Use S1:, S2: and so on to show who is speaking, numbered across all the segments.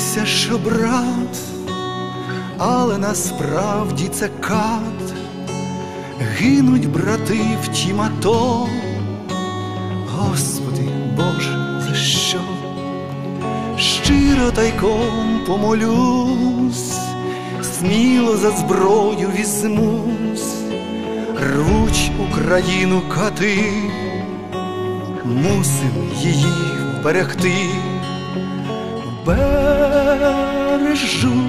S1: Здається, що брат, але насправді це кат, гинуть брати в тім ато. Господи Боже, за що? Щиро тайком помолюсь, сміло за зброю візьмусь, рвуть Україну кати, мусим її вберегти, бережу,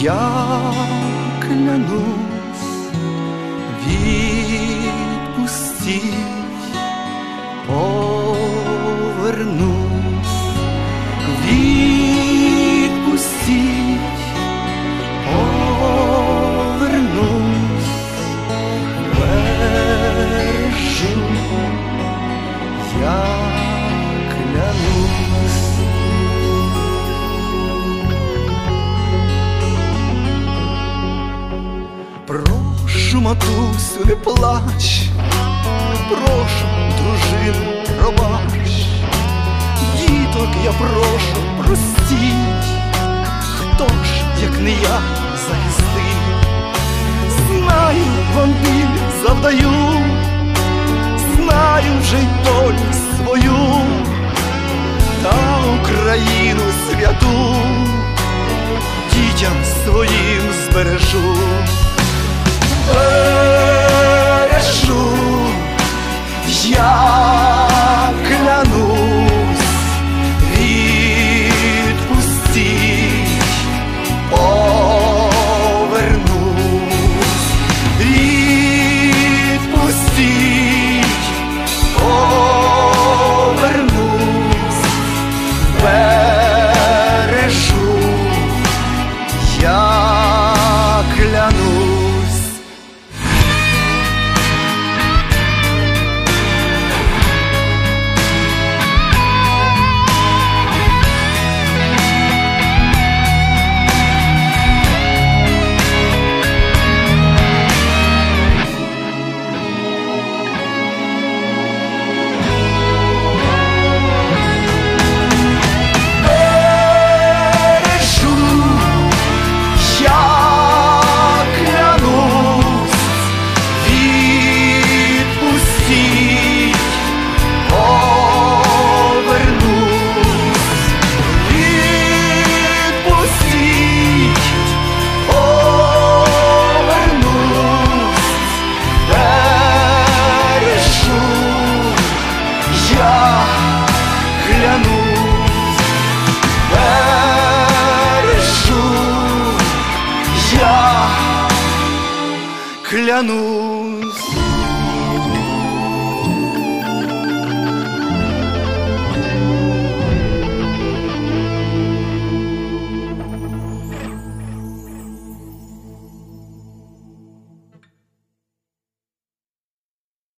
S1: я клянусь, відпустіть, повернусь, матусю, не плач, прошу, дружину, пробач, діток я прошу, простіть, хто ж, як не я, захистить, знаю, вам біль завдаю, знаю вже й долю свою, та Україну святу. Дітям своїм збережу. Я я клянусь бережу, я клянусь.